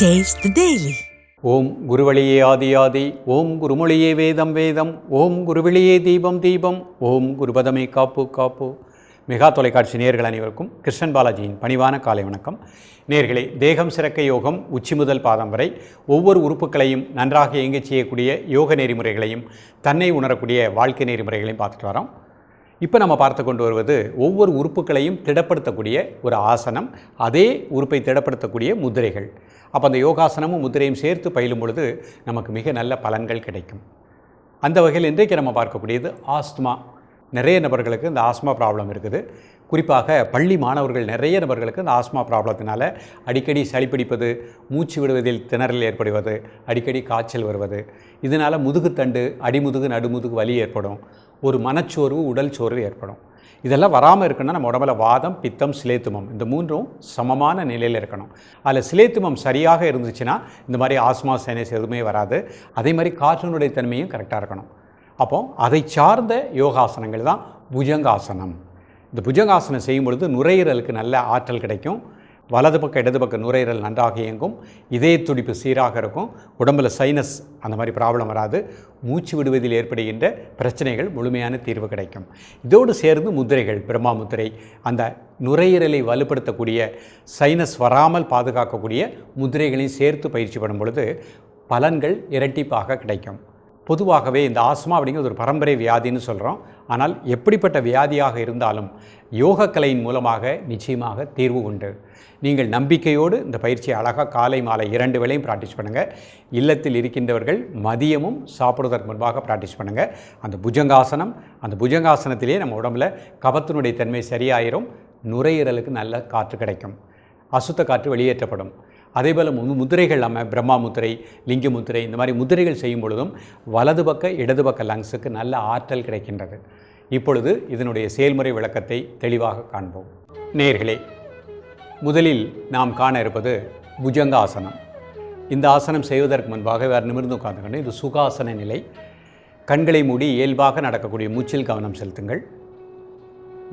Taste the Daily. ஓம் குருவழியே ஆதியாதி ஓம் குருமொழியே வேதம் வேதம் ஓம் குருவெளியே தீபம் தீபம் ஓம் குருபதமே காப்பு காப்பு. மெகா தொலைக்காட்சி நேர்கள் அனைவருக்கும் கிருஷ்ணன் பாலாஜியின் பணிவான காலை வணக்கம். நேர்களே தேகம் சிறக்க யோகம் உச்சி முதல் பாதம் வரை ஒவ்வொரு உறுப்புகளையும் நன்றாக இயங்கச் செய்யக்கூடிய யோக நெறிமுறைகளையும் தன்னை உணரக்கூடிய வாழ்க்கை நெறிமுறைகளையும் பார்த்துட்டு வரோம். இப்போ நம்ம பார்த்து கொண்டு வருவது ஒவ்வொரு உறுப்புகளையும் திடப்படுத்தக்கூடிய ஒரு ஆசனம் அதே உறுப்பை திடப்படுத்தக்கூடிய முதிரைகள். அப்போ அந்த யோகாசனமும் முதிரையும் சேர்த்து பயிலும் பொழுது நமக்கு மிக நல்ல பலன்கள் கிடைக்கும். அந்த வகையில் இன்றைக்கு நம்ம பார்க்கக்கூடியது ஆஸ்துமா. நிறைய நபர்களுக்கு இந்த ஆஸ்மா ப்ராப்ளம் இருக்குது. குறிப்பாக பள்ளி மாணவர்கள் நிறைய நபர்களுக்கு இந்த ஆஸ்மா ப்ராப்ளத்தினால அடிக்கடி சளி பிடிப்பது மூச்சு விடுவதில் திணறல் ஏற்படுவது அடிக்கடி காய்ச்சல் வருவது. இதனால் முதுகுத்தண்டு அடிமுதுகு நடுமுதுகு வலி ஏற்படும். ஒரு மனச்சோர்வு உடல் சோர்வு ஏற்படும். இதெல்லாம் வராமல் இருக்கணும்னா நம்ம உடம்புல வாதம் பித்தம் சிலேத்துமம் இந்த மூன்றும் சமமான நிலையில் இருக்கணும். அதில் சிலேத்துமம் சரியாக இருந்துச்சுன்னா இந்த மாதிரி ஆஸ்மா சைனஸ் எதுவுமே வராது. அதே மாதிரி காற்றினுடைய தன்மையும் கரெக்டாக இருக்கணும். அப்போ அதை சார்ந்த யோகாசனங்கள் தான் புஜங்காசனம். இந்த புஜங்காசனம் செய்யும் பொழுது நுரையீரலுக்கு நல்ல ஆற்றல் கிடைக்கும். வலது பக்கம் இடது பக்கம் நுரையீரல் நன்றாக இயங்கும். இதய துடிப்பு சீராக இருக்கும். உடம்புல சைனஸ் அந்த மாதிரி ப்ராப்ளம் வராது. மூச்சு விடுவதில் ஏற்படுகின்ற பிரச்சனைகள் முழுமையான தீர்வு கிடைக்கும். இதோடு சேர்ந்து முதிரைகள் பிரம்மா முத்திரை அந்த நுரையீரலை வலுப்படுத்தக்கூடிய சைனஸ் வராமல் பாதுகாக்கக்கூடிய முதிரைகளையும் சேர்த்து பயிற்சி பண்ணும் பொழுது பலன்கள் இரட்டிப்பாக கிடைக்கும். பொதுவாகவே இந்த ஆஸ்மா அப்படிங்கிறது ஒரு பரம்பரை வியாதின்னு சொல்கிறோம் ஆனால் எப்படிப்பட்ட வியாதியாக இருந்தாலும் யோகக்கலையின் மூலமாக நிச்சயமாக தீர்வு உண்டு. நீங்கள் நம்பிக்கையோடு இந்த பயிற்சியை அழகாக காலை மாலை இரண்டு வேளையும் ப்ராக்டிஸ் பண்ணுங்கள் இல்லத்தில் இருக்கின்றவர்கள் மதியமும் சாப்பிடுவதற்கு முன்பாக ப்ராக்டிஸ் பண்ணுங்கள் அந்த புஜங்காசனம் அந்த புஜங்காசனத்திலேயே நம்ம உடம்புல கபத்தினுடைய தன்மை சரியாயிரும். நுரையீரலுக்கு நல்ல காற்று கிடைக்கும். அசுத்த காற்று வெளியேற்றப்படும். அதே போல் மு முதிரைகள் நம்ம பிரம்மா முத்திரை லிங்க முத்திரை இந்த மாதிரி முதிரைகள் செய்யும் பொழுதும் வலது பக்க இடது பக்க லங்ஸுக்கு நல்ல ஆற்றல் கிடைக்கின்றது. இப்பொழுது இதனுடைய செயல்முறை விளக்கத்தை தெளிவாக காண்போம். நேர்களே முதலில் நாம் காண இருப்பது புஜங்காசனம். இந்த ஆசனம் செய்வதற்கு முன்பாக வேறு நிமிர்ந்து உட்கார்ந்துக்கணும் இது சுகாசன நிலை. கண்களை மூடி இயல்பாக நடக்கக்கூடிய மூச்சில் கவனம் செலுத்துங்கள்.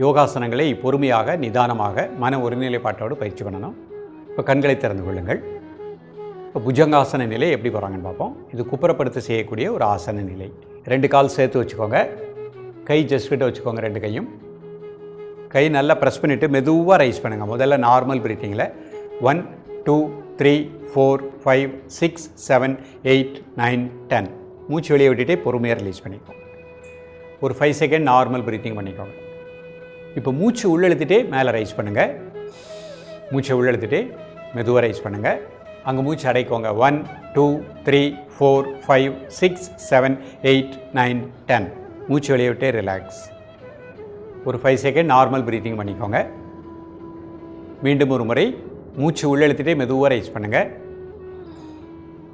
யோகாசனங்களை பொறுமையாக நிதானமாக மன ஒருநிலைப்பாட்டோடு பயிற்சி பண்ணணும். இப்போ கண்களை திறந்து கொள்ளுங்கள். இப்போ புஜங்காசன நிலை எப்படி போகிறாங்கன்னு பார்ப்போம். இது குப்புறப்படுத்த செய்யக்கூடிய ஒரு ஆசன நிலை. ரெண்டு கால் சேர்த்து வச்சுக்கோங்க. கை ஜஸ்ட்கிட்ட வச்சுக்கோங்க ரெண்டு கையும். கை நல்லா ப்ரெஸ் பண்ணிவிட்டு மெதுவாக ரைஸ் பண்ணுங்கள் முதல்ல normal பிரீத்திங்கில் one two three four five six seven eight nine ten மூச்சு வெளியே விட்டுட்டே பொறுமையாக ரிலீஸ் பண்ணிக்கோங்க. ஒரு ஃபைவ் செகண்ட் நார்மல் பிரீத்திங் பண்ணிக்கோங்க. இப்போ மூச்சு உள்ளெழுத்துட்டே மேலே ரைஸ் பண்ணுங்கள் மூச்சை உள்ளெழுத்துட்டே மெதுவாக ரைஸ் பண்ணுங்கள் அங்கே மூச்சு அடைக்கோங்க. One two three four five six seven eight nine ten மூச்சு வெளியே விட்டே ரிலாக்ஸ் ஒரு ஃபைவ் செகண்ட் நார்மல் ப்ரீத்திங் பண்ணிக்கோங்க. மீண்டும் ஒரு முறை மூச்சு உள்ளெழுத்துட்டே மெதுவாக ரைஸ் பண்ணுங்கள்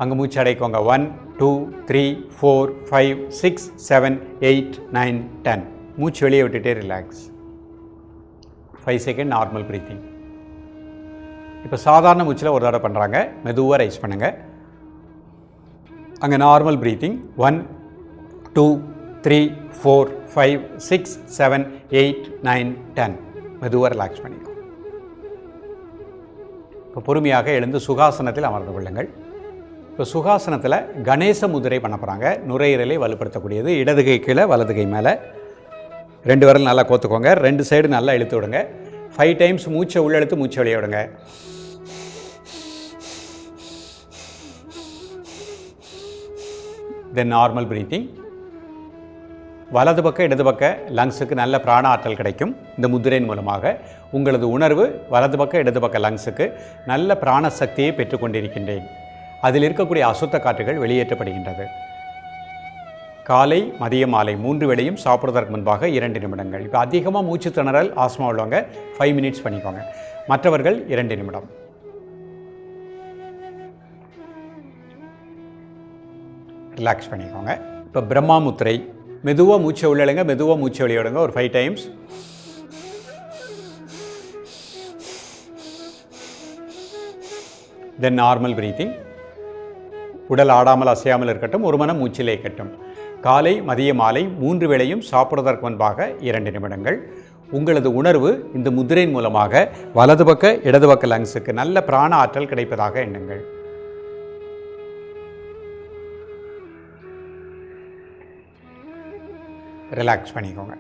அங்கே மூச்சு அடைக்கோங்க. One two three four five six seven eight nine ten மூச்சு வெளியே விட்டுட்டே relax five second normal breathing இப்போ சாதாரண மூச்சில் ஒரு தடவை பண்ணுறாங்க. மெதுவாக ரைஸ் பண்ணுங்கள் அங்கே normal breathing. One two three four five six seven eight nine ten. மெதுவாக ரிலாக்ஸ் பண்ணிக்கோ. இப்போ பொறுமையாக எழுந்து சுகாசனத்தில் அமர்ந்து கொள்ளுங்கள். இப்போ சுகாசனத்தில் கணேச முதிரை பண்ண போகிறாங்க. நுரையீரலை வலுப்படுத்தக்கூடியது. இடதுகை கீழே வலதுகை மேலே. ரெண்டு விரல் நல்லா கோத்துக்கோங்க. ரெண்டு சைடு நல்லா இழுத்து விடுங்க. ஃபைவ் டைம்ஸ் மூச்சை உள்ளெழுத்து மூச்சை வெளியே விடுங்க. தென் நார்மல் பிரீத்திங் வலது பக்கம் இடது பக்க லங்ஸுக்கு நல்ல பிராண ஆற்றல் கிடைக்கும். இந்த முதிரையின் மூலமாக உங்களது உணர்வு வலது பக்க இடது பக்க லங்ஸுக்கு நல்ல பிராண சக்தியை பெற்றுக்கொண்டிருக்கின்றேன் அதில் இருக்கக்கூடிய அசுத்த காற்றுகள் வெளியேற்றப்படுகின்றது. காலை மதிய மாலை மூன்று வேளையும் சாப்பிடுவதற்கு முன்பாக இரண்டு நிமிடங்கள். இப்போ அதிகமாக மூச்சு திணறல் ஆஸ்மா உள்ளவங்க ஃபைவ் மினிட்ஸ் பண்ணிக்கோங்க. மற்றவர்கள் இரண்டு நிமிடம். ரிலாக்ஸ் பண்ணிக்கோங்க. இப்போ பிரம்மா முத்திரை மெதுவாக மூச்சை உள்ளிடுங்க மெதுவாக மூச்சை வெளியிடுங்க ஒரு five times then normal breathing உடல் ஆடாமல் அசையாமல் இருக்கட்டும் ஒரு மனம் மூச்சிலே இருக்கட்டும். காலை மதிய மாலை மூன்று வேளையும் சாப்பிடுவதற்கு முன்பாக இரண்டு நிமிடங்கள். உங்களது உணர்வு இந்த முதிரையின் மூலமாக வலது பக்க இடது பக்க லங்ஸுக்கு நல்ல பிராண ஆற்றல் கிடைப்பதாக எண்ணுங்கள். ரிலாக்ஸ் பண்ணிக்கோங்க.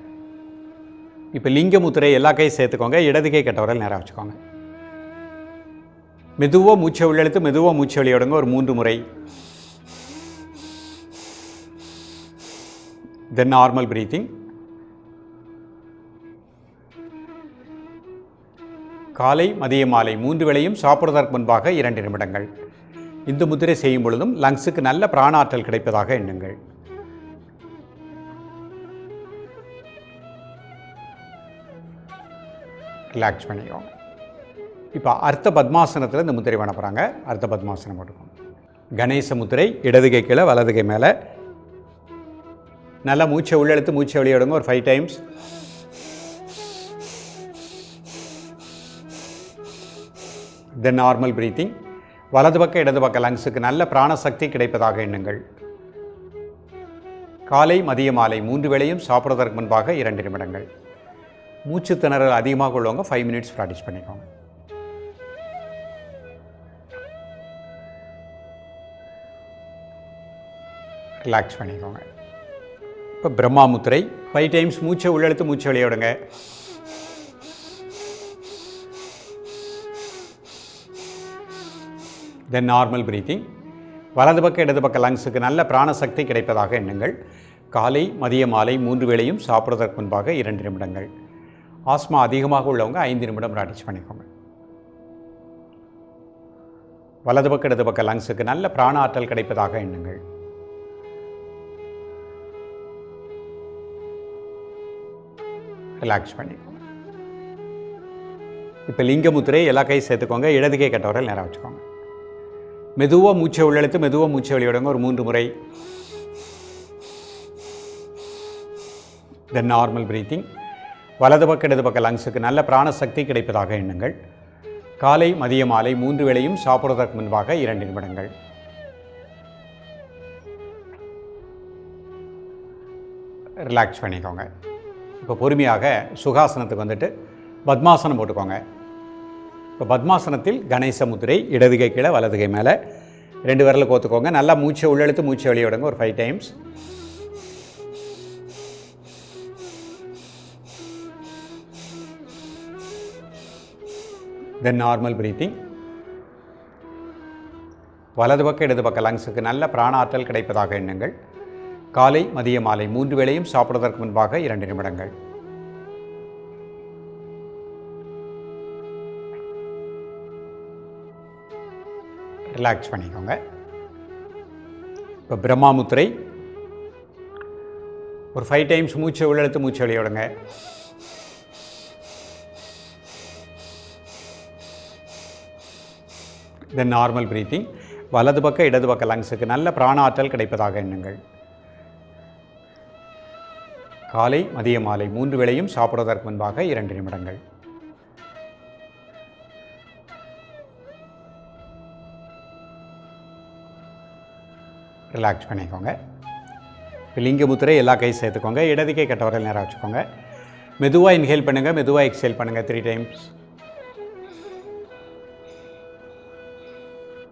இப்போ லிங்க முத்திரை எல்லா கையும் சேர்த்துக்கோங்க இடது கை கட்டவரல் நேராக வச்சுக்கோங்க. மெதுவாக மூச்சை உள்ளெழுத்து மெதுவாக மூச்சை வெளியிடுங்க ஒரு மூன்று முறை. தென் நார்மல் பிரீத்திங் காலை மதிய மாலை மூன்று வேளையும் சாப்பிடுவதற்கு முன்பாக இரண்டு நிமிடங்கள். இந்த முத்திரை செய்யும் பொழுதும் லங்ஸுக்கு நல்ல பிராணாற்றல் கிடைப்பதாக எண்ணுங்கள். ரிலாக்ஸ் பண்ணிக்கோங்க. இப்போ அர்த்த பத்மாசனத்தில் இந்த முத்திரை பண்ண போகிறாங்க அர்த்த பத்மாசனம் போட்டுக்கோங்க. கணேச முத்திரை இடது கை கீழே வலது கை மேலே. நல்லா மூச்சை உள்ளெழுத்து மூச்சை வெளியிடுங்க ஒரு five times then normal breathing வலது பக்கம் இடது பக்க லங்ஸுக்கு நல்ல பிராணசக்தி கிடைப்பதாக எண்ணுங்கள். காலை மதிய மாலை மூன்று வேளையும் சாப்பிடுவதற்கு முன்பாக இரண்டு நிமிடங்கள். மூச்சு திணறல் அதிகமாக உள்ளவங்க ஃபைவ் மினிட்ஸ் ப்ராக்டிஸ் பண்ணிக்கோங்க. ரிலாக்ஸ் பண்ணிக்கோங்க. இப்போ பிரம்மா முத்திரை ஃபைவ் டைம்ஸ் மூச்சை உள்ளெழுத்து மூச்சை வெளியிடுங்க தென் நார்மல் பிரீத்திங் வலது பக்கம் இடது பக்க லங்ஸுக்கு நல்ல பிராணசக்தி கிடைப்பதாக எண்ணுங்கள். காலை மதிய மாலை மூன்று வேளையும் சாப்பிடுவதற்கு முன்பாக இரண்டு நிமிடங்கள். ஆஸ்மா அதிகமாக உள்ளவங்க ஐந்து நிமிடம் ப்ராக்டிஸ் பண்ணிக்கோங்க. வலது பக்க இடது பக்க லங்ஸுக்கு நல்ல பிராண ஆற்றல் கிடைப்பதாக எண்ணுங்கள். ரிலாக்ஸ் பண்ணிக்கோங்க. இப்போ லிங்க முத்திரை எல்லா கையும் சேர்த்துக்கோங்க இடது கை கட்டவரை நேரம் வச்சுக்கோங்க. மெதுவாக மூச்சை உள்ளெழுத்து மெதுவாக மூச்சை வெளியிடுங்க ஒரு மூன்று முறை. தென் நார்மல் பிரீத்திங் வலது பக்க இடது பக்க லங்ஸுக்கு நல்ல பிராணசக்தி கிடைப்பதாக எண்ணுங்கள். காலை மதிய மாலை மூன்று வேளையும் சாப்பிடுவதற்கு முன்பாக இரண்டு நிமிடங்கள். ரிலாக்ஸ் பண்ணிக்கோங்க. இப்போ பொறுமையாக சுகாசனத்துக்கு வந்துட்டு பத்மாசனம் போட்டுக்கோங்க. இப்போ பத்மாசனத்தில் கணேச முத்திரை இடதுகை கீழே வலதுகை மேலே. ரெண்டு விரலுக்கு கோத்துக்கோங்க. நல்லா மூச்சை உள்ளெழுத்து மூச்சை வெளியே விடுங்க. ஒரு five times then normal breathing வலது பக்க இடது பக்க லங்ஸுக்கு நல்ல பிராணாற்றல் கிடைப்பதாக எண்ணுங்கள். காலை மதிய மாலை மூன்று வேளையும் சாப்பிடுவதற்கு முன்பாக இரண்டு நிமிடங்கள். ரிலாக்ஸ் பண்ணிக்கோங்க. இப்போ பிரம்மாமுத்திரை. ஒரு ஃபைவ் டைம்ஸ் மூச்சை உள்ளெழுத்து மூச்சை வெளியே தென் நார்மல் பிரீத்திங் வலது பக்க இடது பக்க லங்ஸுக்கு நல்ல பிராணாற்றல் கிடைப்பதாக எண்ணுங்கள். காலை மதிய மாலை மூன்று வேளையும் சாப்பிடுவதற்கு முன்பாக இரண்டு நிமிடங்கள். ரிலாக்ஸ் பண்ணிக்கோங்க. இப்போ லிங்க முத்திரை எல்லா கை சேர்த்துக்கோங்க. இடது கை கட்ட நேராக வச்சுக்கோங்க. மெதுவாக இன்ஹேல் பண்ணுங்கள் மெதுவாக எக்ஸேல் பண்ணுங்கள் three times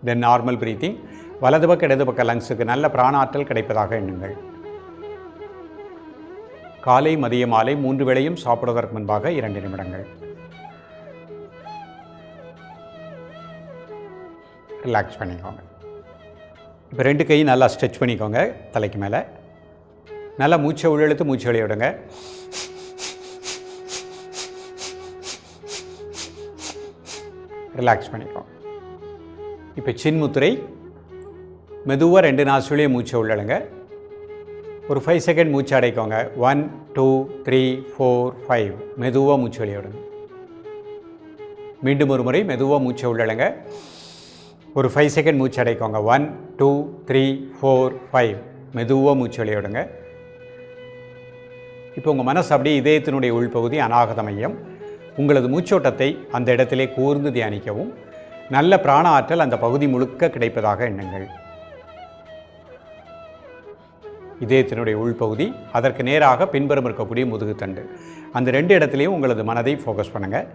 then normal breathing வலது பக்க இடது பக்க லங்ஸுக்கு நல்ல பிராணாற்றல் கிடைப்பதாக எண்ணுங்கள். காலை மதிய மாலை மூன்று வேளையும் சாப்பிடுவதற்கு முன்பாக இரண்டு நிமிடங்கள். ரிலாக்ஸ் பண்ணிக்கோங்க. இப்போ ரெண்டு கையும் நல்லா ஸ்ட்ரெச் பண்ணிக்கோங்க தலைக்கு மேலே. நல்லா மூச்சை உள்ளெழுத்து மூச்சு வெளியே விடுங்க. ரிலாக்ஸ் பண்ணிக்கோங்க. இப்போ சின்முத்துரை மெதுவாக ரெண்டு நாசுலேயே மூச்சை உள்ளடங்க. ஒரு ஃபைவ் செகண்ட் மூச்சு அடைக்கோங்க. One two three four five மெதுவாக மூச்சு வெளியிடுங்க மீண்டும் ஒரு முறை மெதுவாக மூச்சை உள்ளடங்க. ஒரு ஃபைவ் செகண்ட் மூச்சு அடைக்கோங்க. One two three four five மெதுவாக மூச்சு வெளியிடுங்க இப்போ உங்கள் மனசு அப்படியே இதயத்தினுடைய உள்பகுதி அநாகத மையம் உங்களது மூச்சோட்டத்தை அந்த இடத்திலே கூர்ந்து தியானிக்கவும். நல்ல பிராண ஆற்றல் அந்த பகுதி முழுக்க கிடைப்பதாக எண்ணுங்கள். இதயத்தினுடைய உள்பகுதி அதற்கு நேராக பின்புறம் இருக்கக்கூடிய முதுகுத்தண்டு அந்த ரெண்டு இடத்துலையும் உங்களது மனதை ஃபோக்கஸ் பண்ணுங்கள்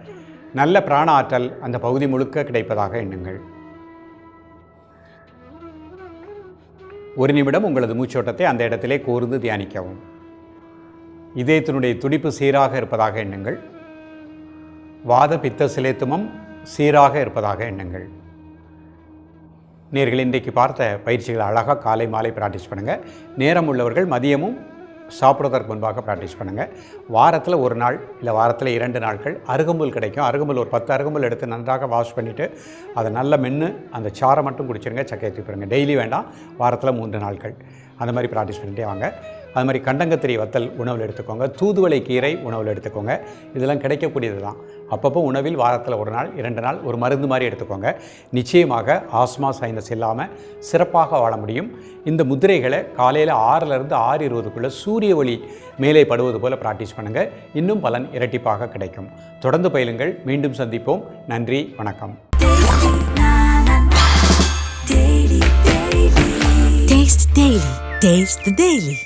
நல்ல பிராண ஆற்றல் அந்த பகுதி முழுக்க கிடைப்பதாக எண்ணுங்கள். ஒரு நிமிடம் உங்களது மூச்சோட்டத்தை அந்த இடத்திலே கூர்ந்து தியானிக்கவும். இதயத்தினுடைய துடிப்பு சீராக இருப்பதாக எண்ணுங்கள். வாத பித்த சிலேத்துமம் சீராக இருப்பதாக எண்ணுங்கள். நேர்கள் இன்றைக்கு பார்த்த பயிற்சிகளை அழகாக காலை மாலை ப்ராக்டிஸ் பண்ணுங்கள் நேரம் உள்ளவர்கள் மதியமும் சாப்பிட்றதற்கு முன்பாக ப்ராக்டிஸ் பண்ணுங்கள் வாரத்தில் ஒரு நாள் இல்லை வாரத்தில் இரண்டு நாட்கள் அருகம்புல் கிடைக்கும். அருகம்புல் ஒரு பத்து அருகம்புல் எடுத்து நன்றாக வாஷ் பண்ணிவிட்டு அதை நல்லா மென்று அந்த சாரை மட்டும் குடிச்சிருங்க சக்கையை தூக்கிடுங்க டெய்லி வேண்டாம் வாரத்தில் மூன்று நாட்கள். அந்த மாதிரி ப்ராக்டிஸ் பண்ணிட்டே வாங்க. அது மாதிரி கண்டங்கத்திரி வத்தல் உணவில் எடுத்துக்கோங்க. தூதுவளை கீரை உணவில் எடுத்துக்கோங்க. இதெல்லாம் கிடைக்கக்கூடியது தான் அப்பப்போ உணவில் வாரத்தில் ஒரு நாள் இரண்டு நாள் ஒரு மருந்து மாதிரி எடுத்துக்கோங்க. நிச்சயமாக ஆஸ்மா சைனஸ் இல்லாமல் சிறப்பாக வாழ முடியும். இந்த முதிரைகளை காலையில் ஆறிலிருந்து ஆறு இருபதுக்குள்ளே சூரிய ஒளி மேலே படுவது போல் ப்ராக்டிஸ் பண்ணுங்கள் இன்னும் பலன் இரட்டிப்பாக கிடைக்கும். தொடர்ந்து பயிலுங்கள். மீண்டும் சந்திப்போம். நன்றி வணக்கம். Taste Daily. Taste the Daily.